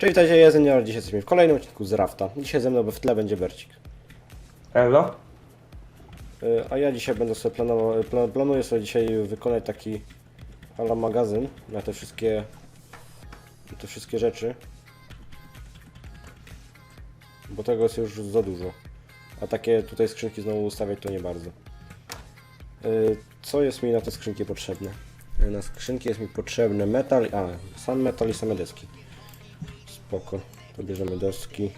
Cześć, witajcie, ja Zenior, dzisiaj jesteśmy w kolejnym odcinku z Rafta. Dzisiaj ze mną bo w tle będzie Bercik. Elo? Y, A ja dzisiaj będę sobie planował, pla, planuję sobie dzisiaj wykonać taki ala magazyn na te wszystkie na te wszystkie rzeczy. Bo tego jest już za dużo. A takie tutaj skrzynki znowu ustawiać to nie bardzo. Y, Co jest mi na te skrzynki potrzebne? Y, Na skrzynki jest mi potrzebny metal, a sam metal i same deski. Spoko. To bierzemy deski.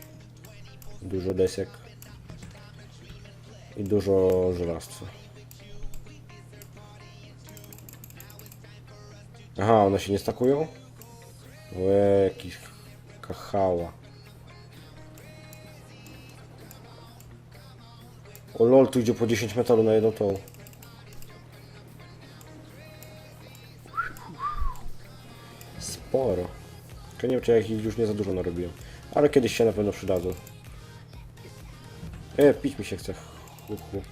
Dużo desek. I dużo żelastwa. Aha, one się nie stakują? Łe, jakiś kachała. O lol, tu idzie po 10 metalu na jedną tą. Sporo. Tylko nie wiem, czy ja ich już nie za dużo narobiłem. Ale kiedyś się na pewno przydadzą. E, pić mi się chce. Hu, hu.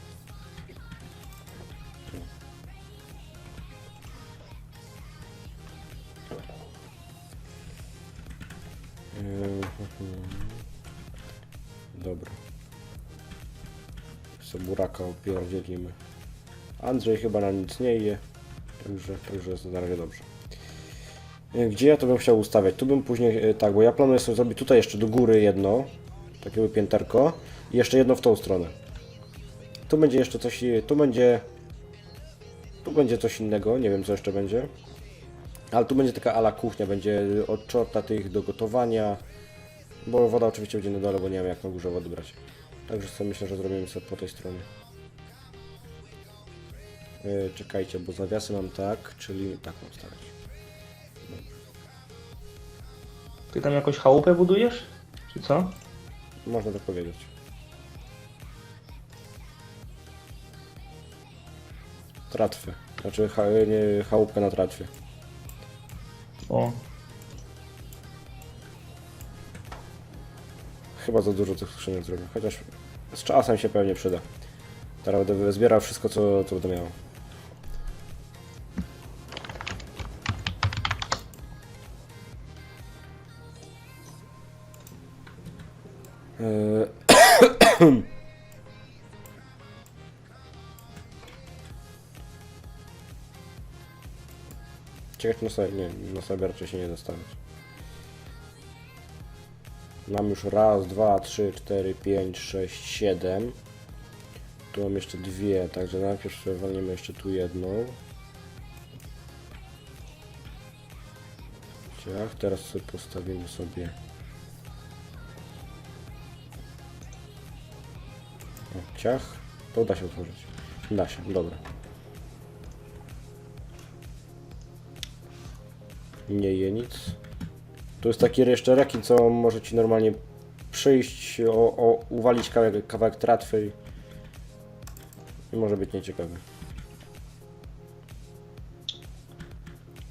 Eee, Dobra. sobie buraka opierdzielimy. Andrzej chyba na nic nie je. Także, także jest na razie dobrze. E, Gdzie ja to bym chciał ustawiać? Tu bym później, e, tak, bo ja planuję sobie zrobić tutaj jeszcze do góry jedno, takie pięterko i jeszcze jedno w tą stronę. Tu będzie jeszcze coś, e, tu będzie, tu będzie coś innego, nie wiem co jeszcze będzie. Ale tu będzie taka ala kuchnia, będzie od czorta tych do gotowania, bo woda oczywiście będzie na dole, bo nie wiem jak na górze wody brać. Także sobie myślę, że zrobimy sobie po tej stronie. Czekajcie, bo zawiasy mam tak, czyli tak mam stawiać. Ty tam jakąś chałupę budujesz? Czy co? Można tak powiedzieć. Tratwy. Znaczy cha, nie, chałupkę na tratwie. O, Chyba za dużo tych skrzynek zrobię. Chociaż z czasem się pewnie przyda. Teraz będę zbierał wszystko, co, co będę miał. Ciekawe, na sobie, nie, na sobie raczej się nie dostawiać. Mam już raz, dwa, trzy, cztery, pięć, sześć, siedem. Tu mam jeszcze dwie, także najpierw sobie walniemy jeszcze tu jedną. Ciach, teraz sobie postawimy sobie. Ciach. To da się otworzyć. Da się, dobra. Nie je nic. Tu jest taki jeszcze rekin, co może ci normalnie przyjść, o, o, uwalić kawałek, kawałek tratwy i może być nieciekawy.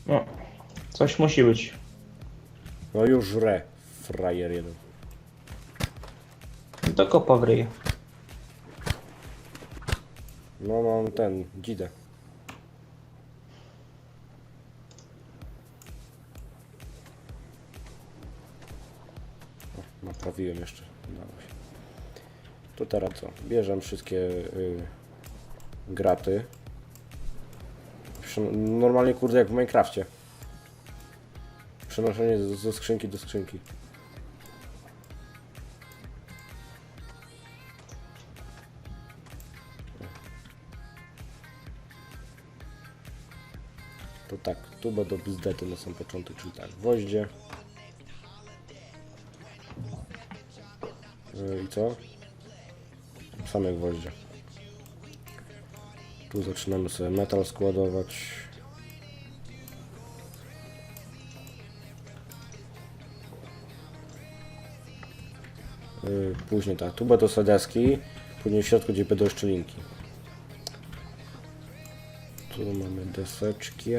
no. Coś musi być. No już żre, frajer jeden. Do kopa w ryj. No mam ten, dzidę. O, naprawiłem jeszcze, udało się. To teraz co? Bierzemy wszystkie y, graty. Normalnie kurde jak w Minecrafcie. Przenoszenie ze skrzynki do skrzynki. Tu będą bzdety na sam początek, czyli tak, gwoździe. Yy, I co? Same gwoździe. Tu zaczynamy sobie metal składować. Yy, Później tak, tu będą sobie deski, później w środku gdzie będą jeszcze linki. Tu mamy deseczki.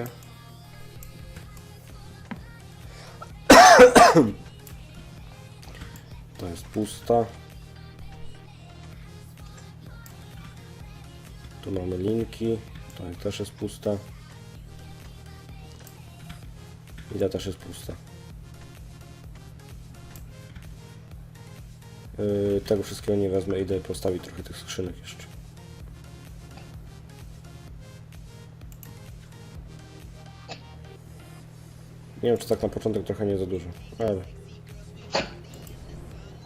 to jest pusta. Tu mamy linki. To też jest pusta. I ta też jest pusta. Yy, tego wszystkiego nie wezmę. Idę postawić trochę tych skrzynek jeszcze. Nie wiem, czy tak na początek trochę nie za dużo, ale...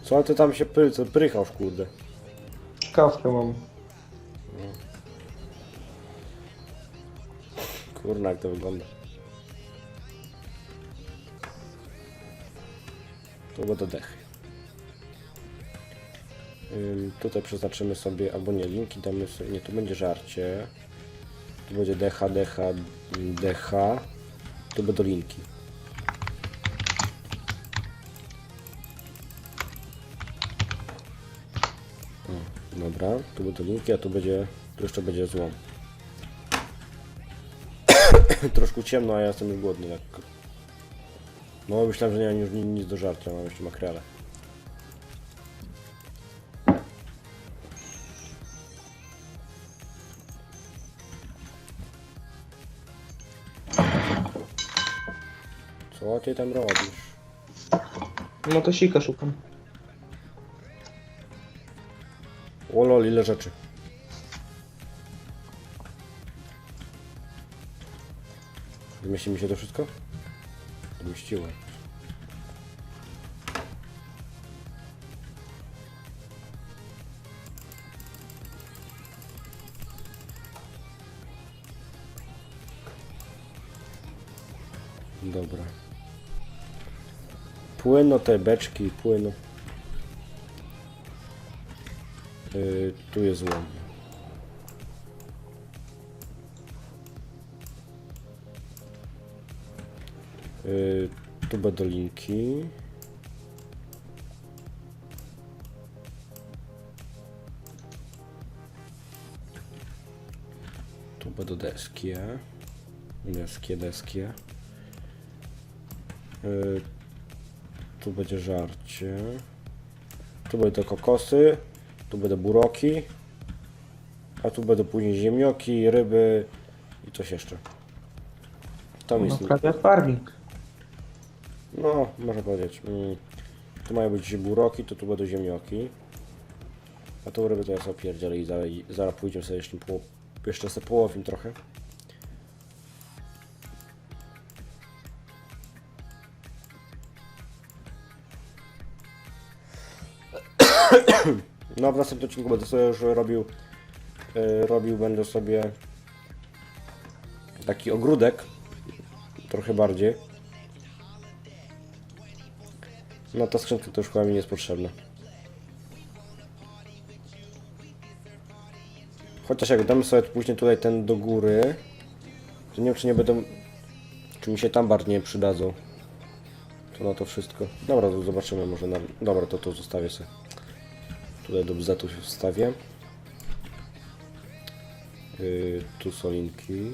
Co, ale ty tam się pry, co, prychasz, kurde. Kawkę mam. Kurna, jak to wygląda. To będę dechy. Ym, tutaj przeznaczymy sobie, albo nie, linki damy sobie, nie, tu będzie żarcie. Tu będzie decha, decha, decha. Tu będą linki. Dobra, tu będą linki, a tu będzie, tu jeszcze będzie złom. Troszkę ciemno, a ja jestem już głodny lekko. No myślałem, że nie mam już ni- nic do żarcia, mam jeszcze makrele. Co ty tam robisz? No to sika szukam. O lol, ile rzeczy. Zmieści mi się to wszystko? Zmieściło. Dobra. Płyną te beczki, płyną. Yy, tu jest złom. Yy, tu będą linki. Tu będą deski. Deskie, deskie. Yy, tu będzie żarcie. Tu będą kokosy. Tu będą buroki. A tu będą później ziemnioki, ryby i coś jeszcze. Tam No jest. prawie jak farming. No, można powiedzieć. Mm. Tu mają być buroki, to tu będą ziemnioki. A tą rybę to ja sobie pierdzielę i zaraz, pójdziemy sobie jeszcze, poło, jeszcze sobie połowim trochę. No w następnym odcinku będę sobie już robił, yy, robił będę sobie taki ogródek, trochę bardziej. No ta skrzynka to już chyba mi nie jest potrzebna. Chociaż jak damy sobie później tutaj ten do góry, to nie wiem czy nie będą, czy mi się tam bardziej przydadzą. To na to wszystko. Dobra, to zobaczymy może na... Dobra, to to zostawię sobie. Tutaj do bzetu się wstawię. Yy, tu solinki.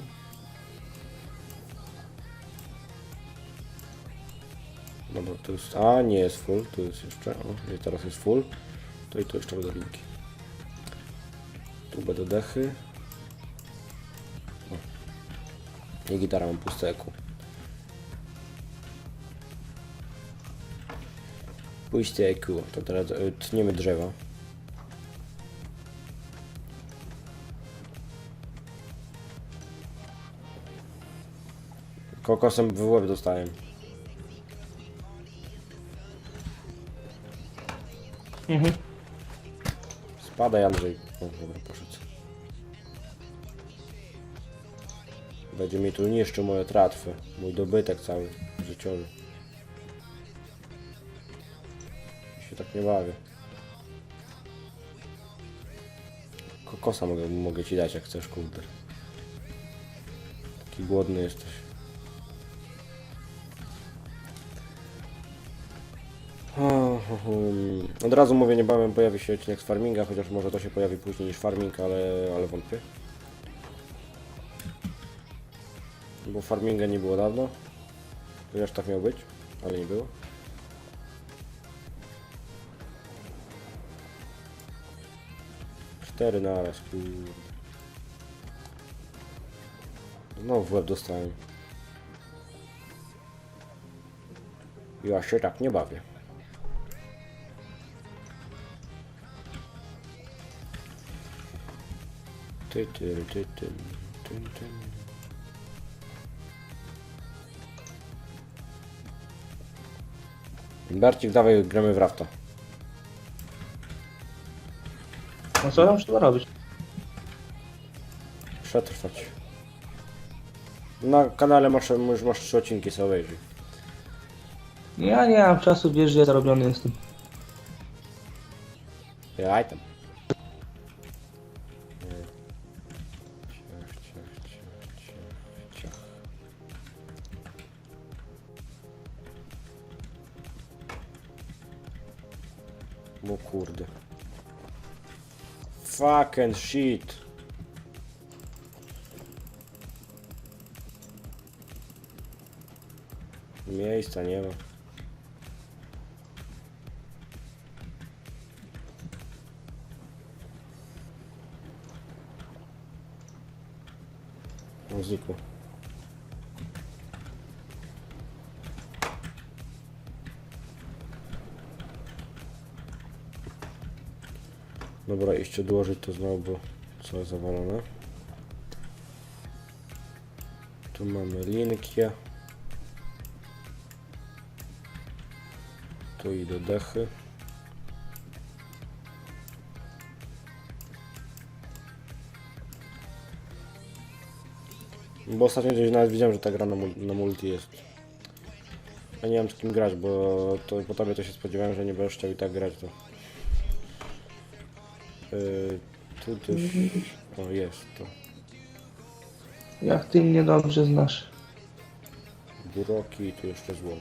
Dobra, to jest... A, nie jest full, tu jest jeszcze... O, nie, teraz jest full. To i tu jeszcze będą linki. Tu będą dechy. O. I gitara mam puste eku. Puśćcie eku. To teraz tniemy drzewa. Kokosem w łeb dostałem. Mhm. Spadaj Andrzej. O, dobra, poszedł. Będzie mi tu niszczył moje tratwy. Mój dobytek cały życiowy. Ja się tak nie bawię. Kokosa mogę, mogę ci dać jak chcesz, kurde. Taki głodny jesteś. Od razu mówię, niebawem pojawi się odcinek z farminga, chociaż może to się pojawi później niż farming, ale, ale wątpię. Bo farminga nie było dawno. Chociaż tak miał być, ale nie było. Cztery naraz, kurde. Znowu w łeb dostałem. Ja się tak nie bawię. Ty, ty, ty, ty, ty, ty. Barcik, dawaj, gramy w rafta. No co tam trzeba robić? Przetrwać. Na kanale masz, już masz trzy odcinki, sobie obejrzyj. Ja nie mam czasu, wiesz, że ja zarobiony jestem. Jaj tam. Fucking shit. Miejsca nie ma. Znikło. Dobra, jeszcze dołożyć to znowu, bo co jest zawalone. Tu mamy linkie. Tu i do dechy. Bo ostatnio gdzieś nawet widziałem, że ta gra na, na multi jest. Ja nie wiem z kim grać, bo to po tobie to się spodziewałem, że nie będziesz chciał i tak grać to. Yy, tu też... O, jest to. Jak ty mnie dobrze znasz. Buroki i tu jeszcze złom.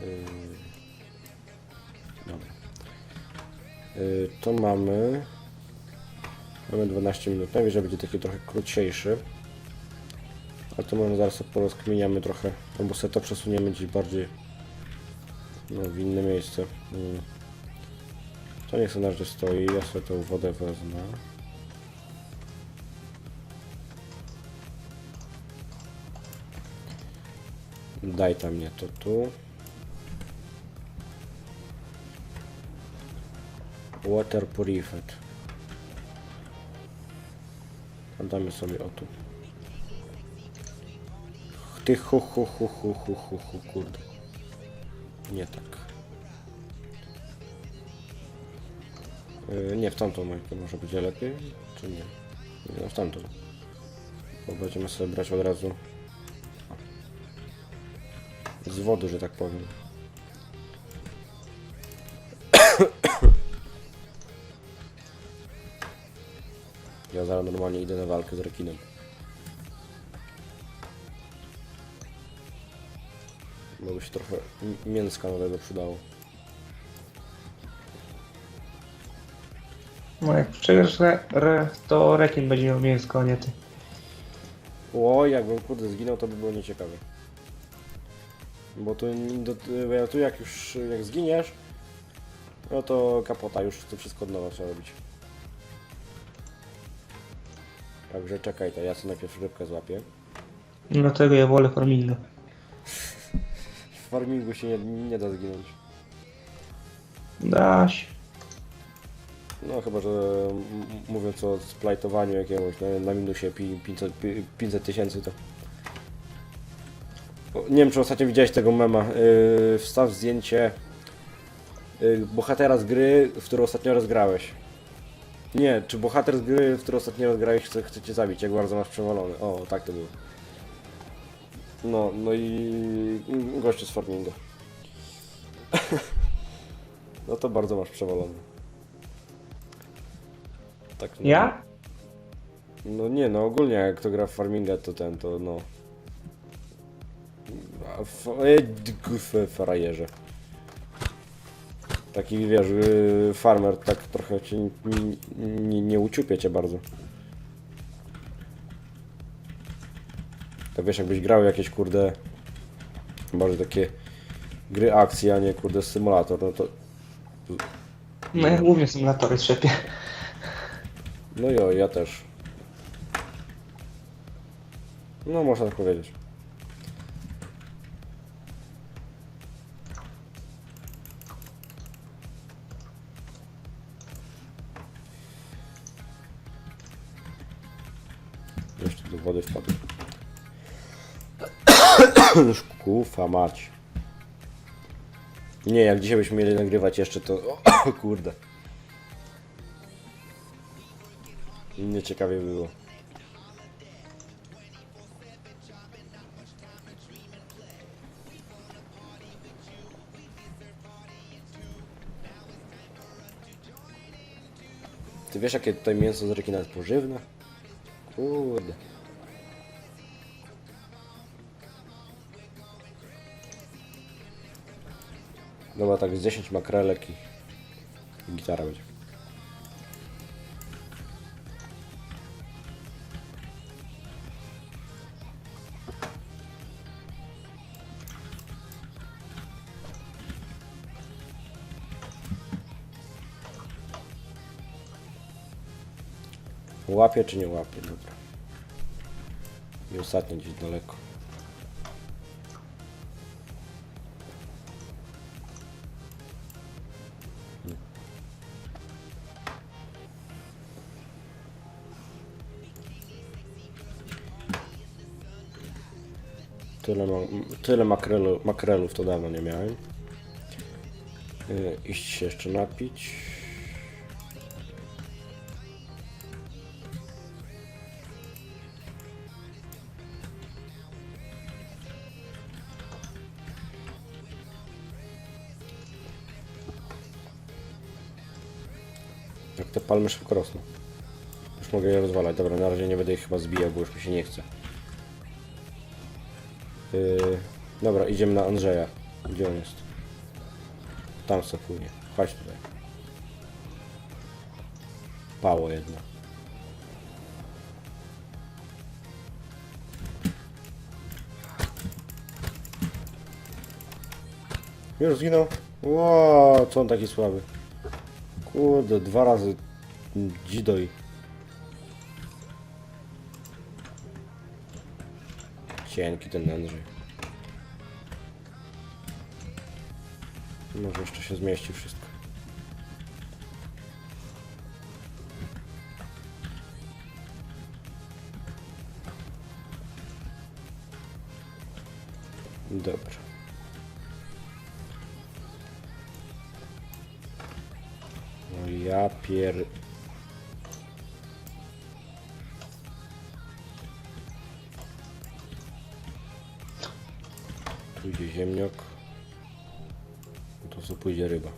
Yy, dobra. Yy, to mamy... Mamy 12 minut. Najwyżej będzie taki trochę krótszy. Ale to może zaraz porozkminiamy trochę. Albo sobie to przesuniemy gdzieś bardziej no, w inne miejsce. Mm. To niech sobie na razie stoi. Ja sobie tą wodę wezmę. Daj tam mnie to tu. Water purified. Damy sobie o tu. Ty hu hu hu hu hu hu hu kurde. Nie tak. Yy, nie w tamtą majkę może będzie lepiej, czy nie? No w tamtą. Bo będziemy sobie brać od razu z wody, że tak powiem. Ja zaraz normalnie idę na walkę z rekinem. Bo by się trochę mięska nowego przydało. No jak przegrasz re, re, to rekin będzie miał mięsko, a nie ty. O, jakbym kurde zginął, to by było nieciekawe. Bo tu, do, bo tu jak już jak zginiesz, no to kapota, już to wszystko od nowa trzeba robić. Także czekaj, to ja sobie najpierw rybkę złapię. Dlatego ja wolę farminga. W farmingu się nie, nie da zginąć. Daś. No chyba, że mówiąc o splajtowaniu jakiegoś na, na minusie pi- 500 pi- 500 tysięcy to... Nie wiem, czy ostatnio widziałeś tego mema. Yy, wstaw zdjęcie yy, bohatera z gry, w którą ostatnio rozgrałeś. Nie, czy bohater z gry, w którą ostatnio rozgrałeś, chce, chce cię zabić, jak bardzo masz przewalony. O, tak to było. No, no i gościu z farminga. no to bardzo masz przewalony. Tak, no. Ja? No nie, no ogólnie jak kto gra w farminga, to ten, to no... A f- e, d- g- f- frajerze. Taki wiesz, y, farmer tak trochę cię nie, nie, nie uciupie cię bardzo. To wiesz, jakbyś grał jakieś kurde... Może takie gry akcji, a nie kurde symulator, no to... No ja głównie symulatory trzepię. No jo, ja też. No można tak powiedzieć. Jeszcze do wody wpadł. Już mać. Nie, jak dzisiaj byśmy mieli nagrywać jeszcze to... Kurde. Nieciekawie było. Ty wiesz jakie tutaj mięso z ryki nawet pożywne? Kurde. Dobra, tak z 10 makrelek i gitara będzie. Łapie czy nie łapie? Dobra. I ostatnie gdzieś daleko. Tyle, ma, tyle makrelu, makrelów to dawno nie miałem. Yy, iść się jeszcze napić. Te palmy szybko rosną. Już mogę je rozwalać. Dobra, na razie nie będę ich chyba zbijał, bo już mi się nie chce. Yy, dobra, idziemy na Andrzeja. Gdzie on jest? Tam se płynie. Chodź tutaj. Pało jedno. Już zginął? Ło, co on taki słaby? Kurde, dwa razy dzidoj. Cienki ten Andrzej. Może jeszcze się zmieści wszystko. Dobra. Ja pier... Tu idzie ziemniok. To co pójdzie ryba.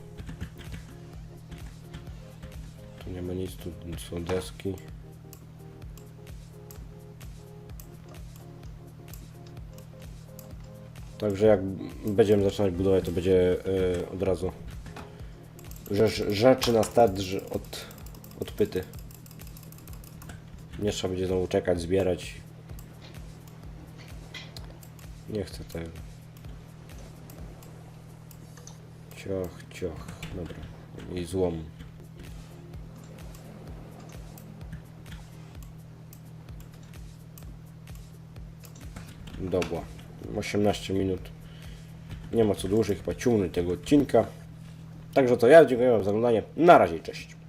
Tu nie ma nic, tu są deski. Także jak będziemy zaczynać budować, to będzie e, od razu rzecz, rzeczy na start od, odpyty. Nie trzeba będzie znowu czekać, zbierać. Nie chcę tego. Cioch, cioch. Dobra. I złom. Dobra. 18 minut. Nie ma co dłużej chyba ciągnąć tego odcinka. Także to ja dziękuję Wam za oglądanie. Na razie, cześć.